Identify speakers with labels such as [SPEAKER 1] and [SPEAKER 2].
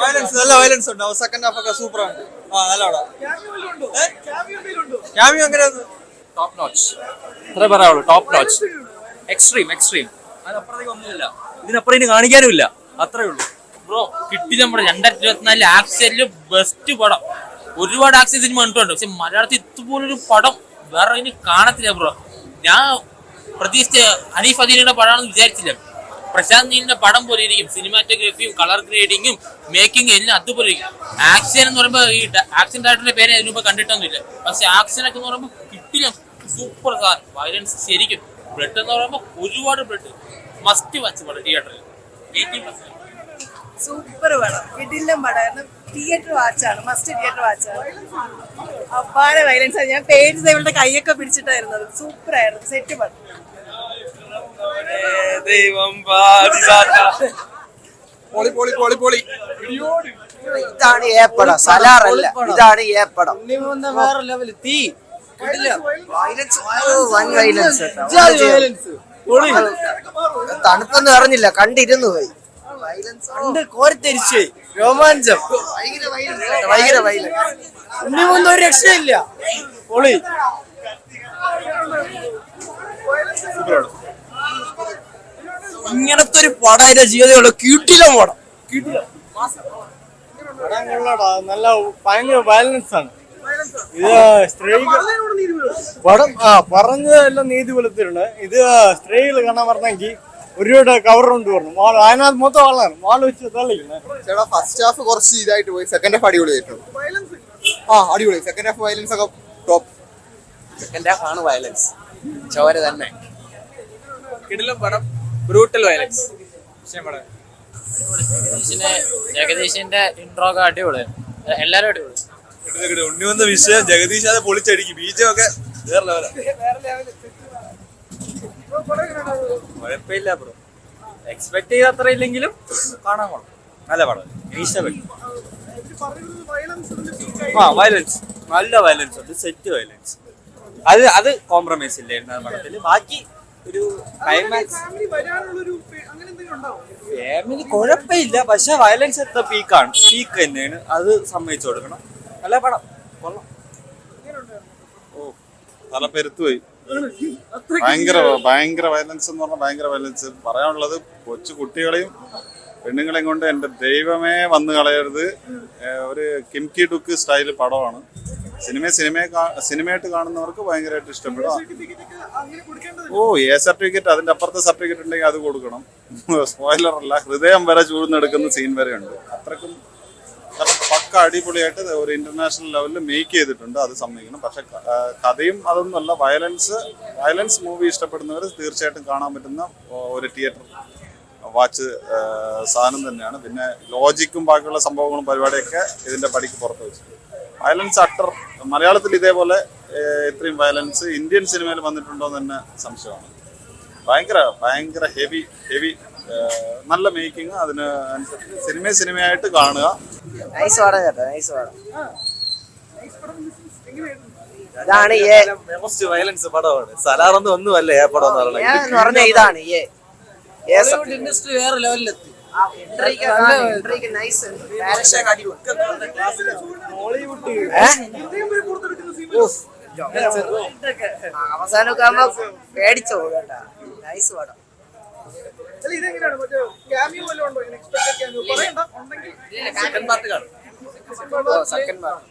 [SPEAKER 1] Violence നല്ല violence ഉണ്ട്. Second half ഒക്കെ സൂപ്പർ ആണ്. ആ നല്ല പടം. ക്യാമിയോ അങ്ങനെ
[SPEAKER 2] ടോപ്പ് നോച്ച് അത്രേ പറയാവുള്ളൂ. ടോപ്പ് നോച്ച് എക്സ്ട്രീം എക്സ്ട്രീം അതിനപ്പുറത്തേക്ക് ഒന്നുമില്ല. ഇതിനപ്പുറം ഇനി കാണിക്കാനുമില്ല. അത്രേ ഉള്ളൂ. ബ്രോ കിട്ടി നമ്മുടെ രണ്ടായിരത്തി ഇരുപത്തിനാലിലെ ആക്സിഡന്റിൽ ബെസ്റ്റ് പടം. ഒരുപാട് ആക്സി സിനിമ കണ്ടിട്ടുണ്ട് പക്ഷെ മലയാളത്തിൽ ഇതുപോലൊരു പടം വേറെ ഇനി കാണത്തില്ല ബ്രോ ഞാൻ പ്രതീക്ഷിച്ച അനീഫ് അദീനിയുടെ പടമാണെന്ന് വിചാരിച്ചില്ല. പ്രശാന്ത് നീലിന്റെ പടം പോലെ ഇരിക്കും. സിനിമാറ്റോഗ്രഫിയും കളർ ഗ്രേഡിങ്ങും മേക്കിംഗും എല്ലാം അതുപോലെ ഇരിക്കും. ആക്ഷൻ എന്ന് പറയുമ്പോൾ ഈ ആക്ഷൻ ഡയറക്ടറിന്റെ പേര് അതിന് മുമ്പ് കണ്ടിട്ടൊന്നുമില്ല. പക്ഷെ ആക്ഷൻ ഒക്കെ എന്ന് പറയുമ്പോൾ കിട്ടില്ല. സൂപ്പർ സാധനം വയലൻസ് ശരിക്കും. ബ്ലഡ് എന്ന് പറയുമ്പോൾ ഒരുപാട് ബ്ലഡ് മസ്റ്റ് വാച്ച് പടം തിയേറ്ററിൽ
[SPEAKER 3] സൂപ്പർ പടം. കിടിലം പടമായിരുന്നു തിയേറ്റർ വാച്ചാണ് മസ്റ്റ് തിയേറ്റർ വാച്ചാണ് അപ്പാടെ വയലൻസ് ഞാൻ പേര് ഇവളുടെ കൈയൊക്കെ പിടിച്ചിട്ടായിരുന്നത് സൂപ്പർ ആയിരുന്നു. സെറ്റ് പടം.
[SPEAKER 1] ദൈവം പൊളി പൊളി പൊളി പൊളി.
[SPEAKER 4] ഇതാണ് ഏപ്പടം സലാറല്ല. ഇതാണ് ഏപ്പടം
[SPEAKER 1] വേറെ ലെവൽ തീ.
[SPEAKER 4] വൻ വയലൻസ് തണുപ്പൊന്നും അറിഞ്ഞില്ല കണ്ടിരുന്നു പോയി.
[SPEAKER 1] കോരിത്തരിച്ച്. രോമാഞ്ചം.
[SPEAKER 4] ഭയങ്കര വയലൻസ് ഭയങ്കര വയലൻസ്
[SPEAKER 1] ഉണ്ണി മുന്ന ഒരു രക്ഷയില്ല. പൊളി. ഒരു പടം ജീവിതമുള്ള ക്യൂട്ടില പടം.
[SPEAKER 5] പടം കൊള്ളടാ നല്ല ഭയങ്കര വയലൻസ് ആണ്. ഇത് സ്ത്രീകൾ പടം ആ പറഞ്ഞതെല്ലാം നീതി വെളുത്തിട്ടുണ്ട്. ഇത് സ്ത്രീകൾ കാണാൻ പറഞ്ഞെങ്കിൽ ഒരുപാട് കവർ കൊണ്ട് പറഞ്ഞു. മാൾ അതിനകത്ത് മൊത്തം ആളാണ്. മാൾ വെച്ച് തള്ളിക്കുന്നത്
[SPEAKER 6] ചേട്ടാ ഫസ്റ്റ് ഹാഫ് കുറച്ച് ഇതായിട്ട് പോയി. സെക്കൻഡ് ഹാഫ് അടിപൊളി ആയിട്ടുണ്ട്. ആ അടിപൊളി. സെക്കൻഡ് ഹാഫ് വയലൻസ് ഒക്കെ ടോപ്പ്
[SPEAKER 4] സെക്കൻഡ് ഹാഫ് ആണ് വയലൻസ് ചോര തന്നെ.
[SPEAKER 1] കിടിലം പടം. ബ്രൂട്ടൽ വയലൻസ്
[SPEAKER 2] ജഗദീഷിന്റെ ഇൻട്രോ ഒക്കെ അടിപൊളിയായിരുന്നു എല്ലാരും അടിപൊളി.
[SPEAKER 1] ഉണ്ണി വന്ന വിഷയം ജഗദീഷ് അത് പൊളിച്ചടിക്കും. ബീജം ഒക്കെ വേറെ കുഴപ്പമില്ല ബ്രോ എക്സ്പെക്ട് ചെയ്ത അത്ര ഇല്ലെങ്കിലും കാണാൻ കൊള്ളാം. നല്ല പടം. ഇഷ്ടപ്പെട്ടു. ആ വയലൻസ് നല്ല വയലൻസ് ഉണ്ട് സെറ്റ് വയലൻസ് അത് അത് കോംപ്രമൈസ് ഇല്ലായിരുന്നു ആ പടത്തിൽ ബാക്കി ഒരു ക്ലൈമാക്സ് ഫാമിലി കുഴപ്പമില്ല പക്ഷെ വയലൻസ് എത്ര പീക്കാണ് പീക്ക് തന്നെയാണ്. അത് സമ്മതിച്ചു കൊടുക്കണം. നല്ല പടം. കൊള്ളാം.
[SPEAKER 7] ഓ. തല പെരുത്തുപോയി ഭയങ്കര ഭയങ്കര വയലൻസ് എന്ന് പറഞ്ഞാൽ ഭയങ്കര വയലൻസ് പറയാനുള്ളത് കൊച്ചു കുട്ടികളെയും പെണ്ണുങ്ങളെയും കൊണ്ട് എന്റെ ദൈവമേ വന്നു കളയരുത്. ഒരു കിംകി ഡുക്ക് സ്റ്റൈൽ പടമാണ്. സിനിമ സിനിമയെ സിനിമയായിട്ട് കാണുന്നവർക്ക് ഭയങ്കരമായിട്ട് ഇഷ്ടപ്പെടും. ഓ എ സർട്ടിഫിക്കറ്റ് അതിന്റെ അപ്പുറത്തെ സർട്ടിഫിക്കറ്റ് ഉണ്ടെങ്കിൽ അത് കൊടുക്കണം. സ്പോയിലർ അല്ല. ഹൃദയം വരെ ചൂഴ്ന്നെടുക്കുന്ന സീൻ വരെ ഉണ്ട്. അത്രക്കും പക്ക അടിപൊളിയായിട്ട് ഒരു ഇന്റർനാഷണൽ ലെവലിൽ മേക്ക് ചെയ്തിട്ടുണ്ട്. അത് സമ്മതിക്കണം. പക്ഷെ കഥയും അതൊന്നുമല്ല. വയലൻസ് വയലൻസ് മൂവി ഇഷ്ടപ്പെടുന്നവർ തീർച്ചയായിട്ടും കാണാൻ പറ്റുന്ന ഒരു തിയേറ്റർ വാച്ച് സാധനം തന്നെയാണ്. പിന്നെ ലോജിക്കും ബാക്കിയുള്ള സംഭവങ്ങളും പരിപാടിയൊക്കെ ഇതിന്റെ പടിക്ക് പുറത്ത് വെച്ചിട്ടുണ്ട്. വയലൻസ് അട്ടർ മലയാളത്തിൽ ഇതേപോലെ ഇത്രയും വയലൻസ് ഇന്ത്യൻ സിനിമയിൽ വന്നിട്ടുണ്ടോ എന്ന് തന്നെ സംശയമാണ്. ഭയങ്കര ഭയങ്കര ഹെവി ഹെവി നല്ല മേക്കിംഗ് അതിന് അനുസരിച്ച് സിനിമയെ സിനിമയായിട്ട് കാണുക.
[SPEAKER 4] നൈസ് പടം നൈസ് പടം. ഇതാണ്
[SPEAKER 1] വയലൻസ് പടമാണ്. സലാറൊന്നും ഒന്നുമല്ല ഏ പടം എന്ന്
[SPEAKER 4] ഞാൻ എന്ന് പറഞ്ഞ ഇതാണ്
[SPEAKER 1] ഇൻഡസ്ട്രി വേറെ ലെവലിലെത്തി
[SPEAKER 4] ആ, ആ, അവസാനമൊക്കെ ആകുമ്പോ പേടിച്ചു പോകും കേട്ടാ. നൈസ് പടം.
[SPEAKER 1] സെക്കൻഡ് പാർട്ട് കാണും.
[SPEAKER 4] Second part